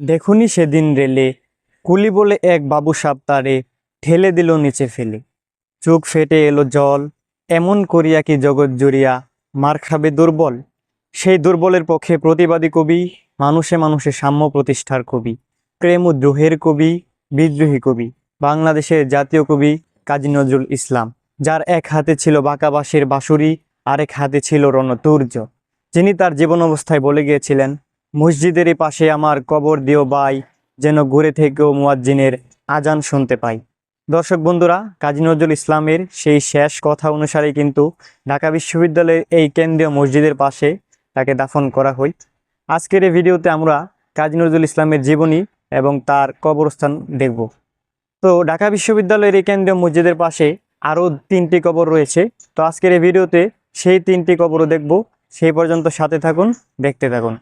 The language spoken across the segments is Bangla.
দেখুনি সেদিন রেলে, কুলি বলে এক বাবু সাপ তারে ঠেলে দিল নিচে ফেলে। চোখ ফেটে এলো জল, এমন করিয়া কি জগৎ জুড়িয়া মার খাবে দুর্বল? সেই দুর্বলের পক্ষে প্রতিবাদী কবি, মানুষে মানুষে সাম্য প্রতিষ্ঠার কবি, প্রেম ও দ্রোহের কবি, বিদ্রোহী কবি, বাংলাদেশের জাতীয় কবি কাজী নজরুল ইসলাম, যার এক হাতে ছিল বাঁকাবাঁশের বাঁশুরি, আরেক হাতে ছিল রণতুর্য। যিনি তার জীবন অবস্থায় বলে গিয়েছিলেন মসজিদেরই পাশে আমার কবর দিও বাই যেন ঘুরে থেকেও মুয়াজ্জিনের আজান শুনতে পাই। দর্শক বন্ধুরা, কাজী নজরুল ইসলামের সেই শেষ কথা অনুসারে কিন্তু ঢাকা বিশ্ববিদ্যালয়ের এই কেন্দ্রীয় মসজিদের পাশে তাকে দাফন করা হয়। আজকের এই ভিডিওতে আমরা কাজী নজরুল ইসলামের জীবনী এবং তার কবরস্থান দেখব। তো ঢাকা বিশ্ববিদ্যালয়ের এই কেন্দ্রীয় মসজিদের পাশে আরও তিনটি কবর রয়েছে। তো আজকের এই ভিডিওতে সেই তিনটি কবরও দেখব। সেই পর্যন্ত সাথে থাকুন, দেখতে থাকুন।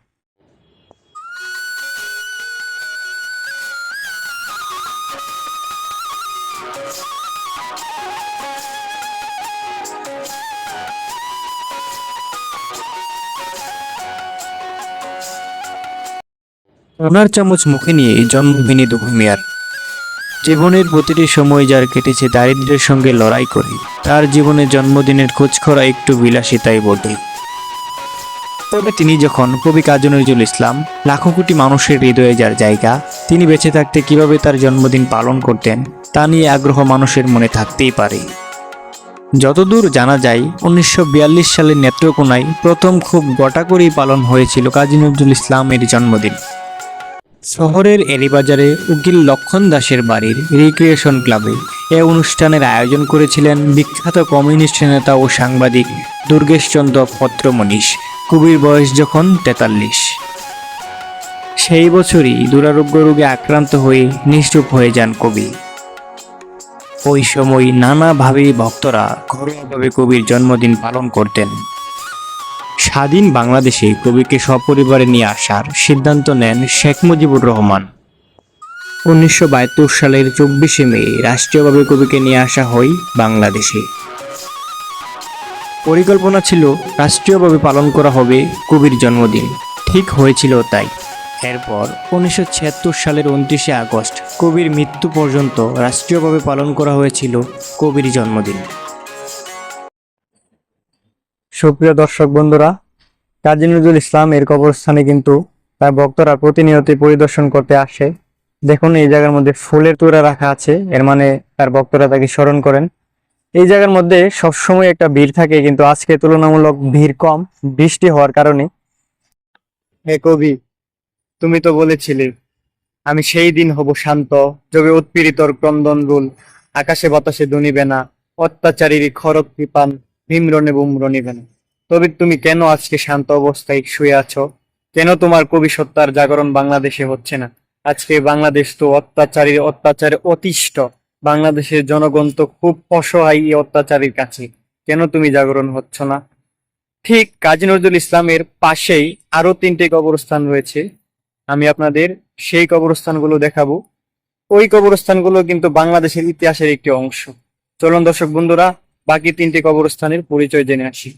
সোনার চামচ মুখে নিয়ে জন্মভূমি দুভূমিয়ার। জীবনের প্রতিটি সময় যার কেটেছে দারিদ্র্যের সঙ্গে লড়াই করে, তার জীবনে জন্মদিনের খোঁজখরা একটু বিলাসিতাই বটে। তবে তিনি যখন কবি কাজী নজরুল ইসলাম লাখো কোটি মানুষের হৃদয়ে যার জায়গা, তিনি বেঁচে থাকতে কীভাবে তার জন্মদিন পালন করতেন তা নিয়ে আগ্রহ মানুষের মনে থাকতেই পারে। যতদূর জানা যায়, উনিশশো সালের নেত্রকোনায় প্রথম খুব গোটা করেই পালন হয়েছিল কাজী নজরুল ইসলামের জন্মদিন। শহরের এলিবাজারে উকিল লক্ষণ দাসের বাড়ির রিক্রিয়েশন ক্লাবে এ অনুষ্ঠানের আয়োজন করেছিলেন বিখ্যাত কমিউনিস্ট নেতা ও সাংবাদিক দুর্গেশচন্দ্র পত্রমণিশ কবির বয়স যখন তেতাল্লিশ। সেই বছরই দুরারোগ্য রোগে আক্রান্ত হয়ে নিশ্চুপ হয়ে যান কবি। ওই সময় নানাভাবে ভক্তরা ঘরোয়াভাবে কবির জন্মদিন পালন করতেন। স্বাধীন বাংলাদেশে কবিকে সপরিবারে নিয়ে আসার সিদ্ধান্ত নেন শেখ মুজিবুর রহমান। উনিশশো বাহাত্তর সালের চব্বিশে মে রাষ্ট্রীয়ভাবে কবিকে নিয়ে আসা হয় বাংলাদেশে। পরিকল্পনা ছিল রাষ্ট্রীয়ভাবে পালন করা হবে কবির জন্মদিন। ঠিক হয়েছিল তাই। এরপর উনিশশো ছিয়াত্তর সালের উনত্রিশে আগস্ট কবির মৃত্যু পর্যন্ত রাষ্ট্রীয়ভাবে পালন করা হয়েছিল কবির জন্মদিন। সুপ্রিয় দর্শক বন্ধুরা, কাজী নজরুল ইসলাম এর কবরস্থানে কিন্তু তার ভক্তরা প্রতিনিয়তই পরিদর্শন করতে আসে। দেখুন, এই জায়গার মধ্যে ফুলের তোড়া রাখা আছে, এর মানে তার ভক্তরা তাকে স্মরণ করেন। এই জায়গার মধ্যে সবসময় একটা ভিড় থাকে, কিন্তু আজকে তুলনামূলক ভিড় কম, বৃষ্টি হওয়ার কারণে। হে কবি তুমি তো বলেছিলে, আমি সেই দিন হব শান্ত যোগে উৎপীড়িতর ক্রন্দন রুল, আকাশে বাতাসে দুনিবে না, অত্যাচারীর খরক কৃপান, ভীমরণে বুমরণিবে না। তবে তুমি কেন আজকে শান্ত অবস্থায় শুয়ে আছো? কেন তোমার কবি সত্তার জাগরণ বাংলাদেশে হচ্ছে না? আজকে বাংলাদেশ তো অত্যাচারীর অত্যাচারে অতিষ্ঠ। বাংলাদেশের জনগণ তো খুব অসহায় এই অত্যাচারীর কাছে। কেন তুমি জাগরণ হচ্ছ না? ঠিক কাজী নজরুল ইসলামের পাশেই আরও তিনটে কবরস্থান রয়েছে। আমি আপনাদের সেই কবরস্থানগুলো দেখাবো। ওই কবরস্থানগুলো কিন্তু বাংলাদেশের ইতিহাসের একটি অংশ। চলুন দর্শক বন্ধুরা, বাকি তিনটি কবরস্থানের পরিচয় জেনে আসি।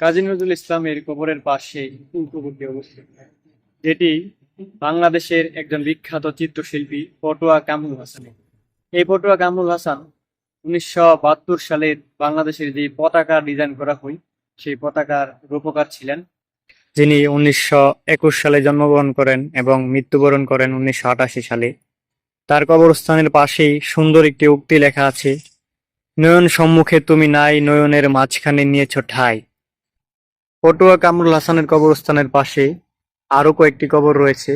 কাজী নজরুল ইসলামের কবরের পাশে কবরটি অবস্থিত। যেটি বাংলাদেশের একজন বিখ্যাত চিত্রশিল্পী পটুয়া কামরুল হাসান। এই পটুয়া কামরুল হাসান উনিশশো বাহাত্তর সালে বাংলাদেশের যে পতাকা ডিজাইন করা হয়, সেই পতাকার রূপকার ছিলেন যিনি উনিশশো একুশ সালে জন্মগ্রহণ করেন এবং মৃত্যুবরণ করেন উনিশশো আটাশি সালে। তার কবরস্থানের পাশেই সুন্দর একটি উক্তি লেখা আছে, নয়ন সম্মুখে তুমি নাই, নয়নের মাঝখানে নিয়েছ ঠাই। পটুয়া কামরুল হাসানের কবরস্থানের পাশে আরও কয়েকটি কবর রয়েছে।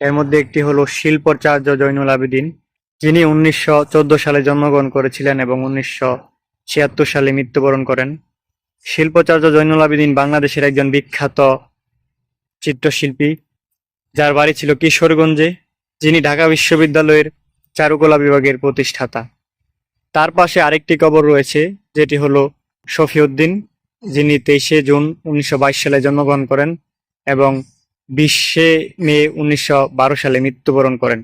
এর মধ্যে একটি হলো শিল্পাচার্য জৈনুল আবেদিন, যিনি উনিশশো চোদ্দ সালে জন্মগ্রহণ করেছিলেন এবং উনিশশো ছিয়াত্তর সালে মৃত্যুবরণ করেন। শিল্পাচার্য জৈনুল আবেদিন বাংলাদেশের একজন বিখ্যাত চিত্রশিল্পী, যার বাড়ি ছিল কিশোরগঞ্জে, যিনি ঢাকা বিশ্ববিদ্যালয়ের চারুকলা বিভাগের প্রতিষ্ঠাতা। তার পাশে আরেকটি কবর রয়েছে, যেটি হলো শফিউদ্দিন, যিনি তেইশে জুন উনিশশো বাইশ সালে জন্মগ্রহণ করেন এবং বিশে মে উনিশশো বারো সালে মৃত্যুবরণ করেন।